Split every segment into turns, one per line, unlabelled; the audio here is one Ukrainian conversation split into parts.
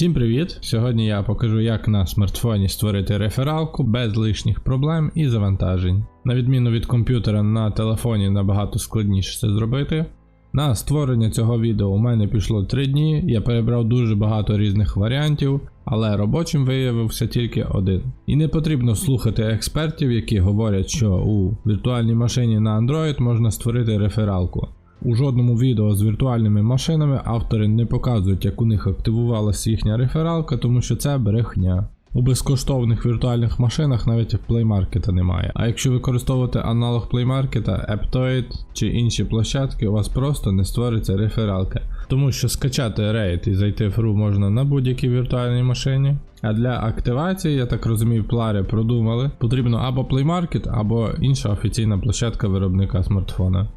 Всім привіт! Сьогодні я покажу, як на смартфоні створити рефералку без лишніх проблем і завантажень. На відміну від комп'ютера на телефоні набагато складніше це зробити. На створення цього відео у мене пішло 3 дні, я перебрав дуже багато різних варіантів, але робочим виявився тільки один. І не потрібно слухати експертів, які говорять, що у віртуальній машині на Android можна створити рефералку. У жодному відео з віртуальними машинами автори не показують, як у них активувалася їхня рефералка, тому що це брехня. У безкоштовних віртуальних машинах навіть Play Market немає. А якщо використовувати аналог Play Market, Aptoid чи інші площадки, у вас просто не створиться рефералка. Тому що скачати RAID і зайти в RU можна на будь-якій віртуальній машині. А для активації, я так розумію, плари продумали, потрібно або Market, або інша офіційна площадка виробника смартфона.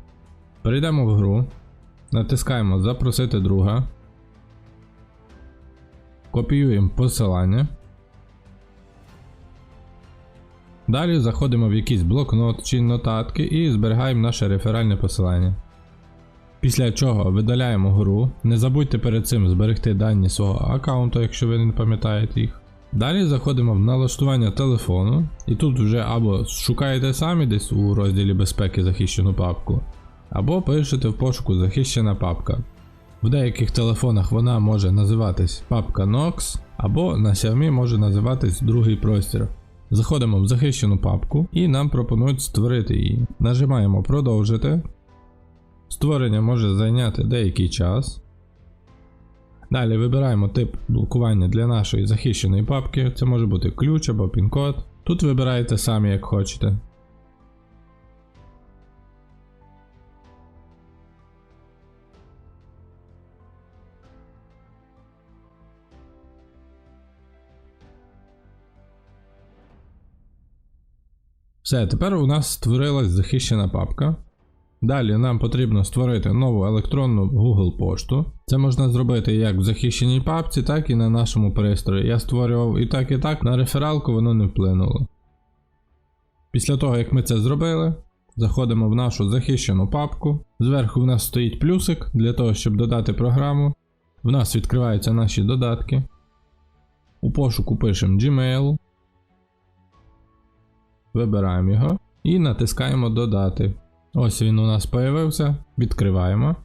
Перейдемо в гру, натискаємо Запросити друга, копіюємо посилання. Далі заходимо в якийсь блокнот чи нотатки і зберігаємо наше реферальне посилання. Після чого видаляємо гру. Не забудьте перед цим зберегти дані свого аккаунту, якщо ви не пам'ятаєте їх. Далі заходимо в налаштування телефону, і тут вже або шукаєте самі десь у розділі безпеки захищену папку, або пишете в пошуку захищена папка. В деяких телефонах вона може називатись папка Nox, або на Xiaomi може називатись другий простір. Заходимо в захищену папку і нам пропонують створити її. Нажимаємо продовжити. Створення може зайняти деякий час. Далі вибираємо тип блокування для нашої захищеної папки. Це може бути ключ або пін-код. Тут вибираєте самі як хочете. Все, тепер у нас створилась захищена папка. Далі нам потрібно створити нову електронну Google пошту. Це можна зробити як в захищеній папці, так і на нашому пристрої. Я створював і так, і так, на рефералку воно не вплинуло. Після того, як ми це зробили, заходимо в нашу захищену папку. Зверху в нас стоїть плюсик для того, щоб додати програму. В нас відкриваються наші додатки. У пошуку пишемо Gmail. Вибираємо його і натискаємо Додати. Ось він у нас появився. Відкриваємо.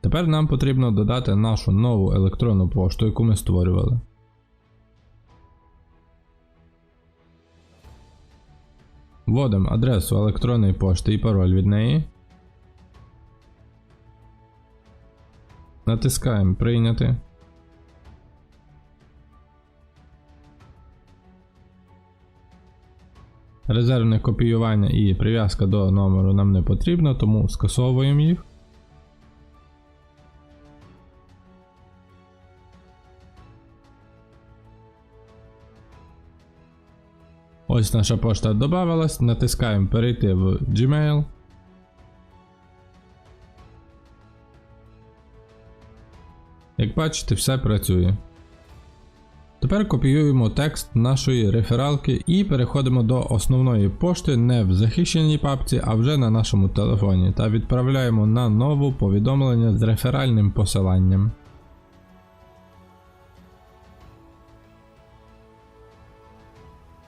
Тепер нам потрібно додати нашу нову електронну пошту, яку ми створювали. Вводимо адресу електронної пошти і пароль від неї. Натискаємо Прийняти. Резервне копіювання і прив'язка до номеру нам не потрібно, тому скасовуємо їх. Ось наша пошта додавалась, натискаємо перейти в Gmail. Як бачите, все працює. Тепер копіюємо текст нашої рефералки і переходимо до основної пошти не в захищеній папці, а вже на нашому телефоні та відправляємо на нову повідомлення з реферальним посиланням.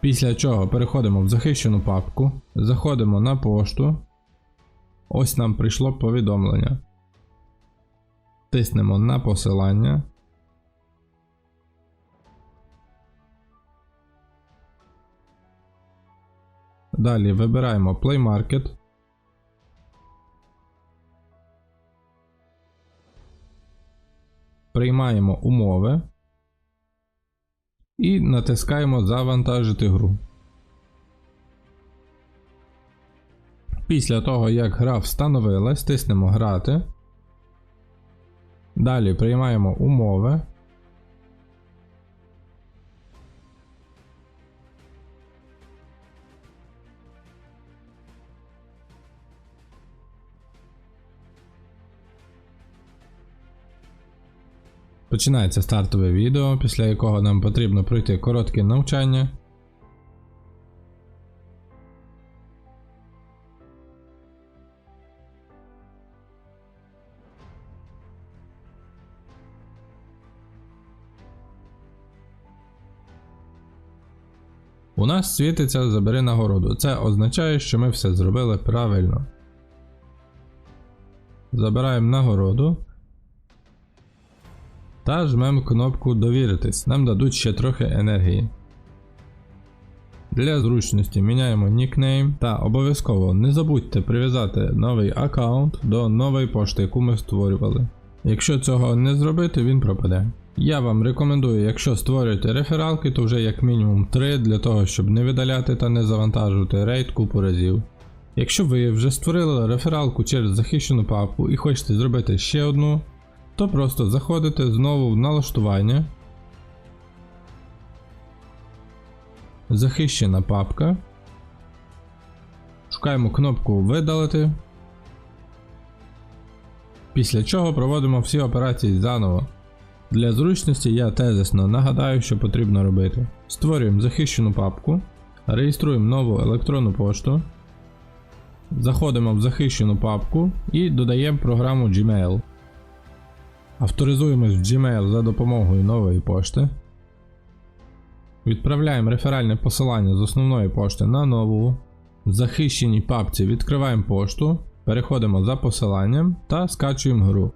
Після чого переходимо в захищену папку, заходимо на пошту. Ось нам прийшло повідомлення. Тиснемо на посилання. Далі вибираємо Play Market. Приймаємо умови і натискаємо Завантажити гру. Після того, як гра встановилась, тиснемо Грати. Далі приймаємо умови. Починається стартове відео, після якого нам потрібно пройти коротке навчання. У нас світиться забери нагороду. Це означає, що ми все зробили правильно. Забираємо нагороду. Та жмемо кнопку довіритись. Нам дадуть ще трохи енергії. Для зручності міняємо нікнейм та обов'язково не забудьте прив'язати новий аккаунт до нової пошти, яку ми створювали. Якщо цього не зробити, він пропаде. Я вам рекомендую, якщо створюєте рефералки, то вже як мінімум 3 для того, щоб не видаляти та не завантажувати рейд купу разів. Якщо ви вже створили рефералку через захищену папку і хочете зробити ще одну, то просто заходите знову в налаштування. Захищена папка. Шукаємо кнопку Видалити. Після чого проводимо всі операції заново. Для зручності я тезисно нагадаю, що потрібно робити. Створюємо захищену папку, реєструємо нову електронну пошту, заходимо в захищену папку і додаємо програму Gmail. Авторизуємось в Gmail за допомогою нової пошти. Відправляємо реферальне посилання з основної пошти на нову. В захищеній папці відкриваємо пошту, переходимо за посиланням та скачуємо гру.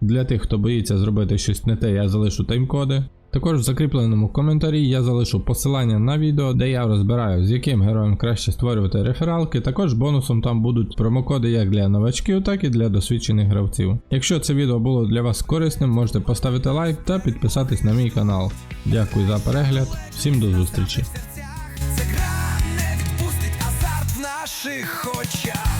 Для тих, хто боїться зробити щось не те, я залишу таймкоди. Також в закріпленому коментарі я залишу посилання на відео, де я розбираю, з яким героєм краще створювати рефералки. Також бонусом там будуть промокоди як для новачків, так і для досвідчених гравців. Якщо це відео було для вас корисним, можете поставити лайк та підписатись на мій канал. Дякую за перегляд, всім до зустрічі!
Ця гра не відпустить азарт в наших очах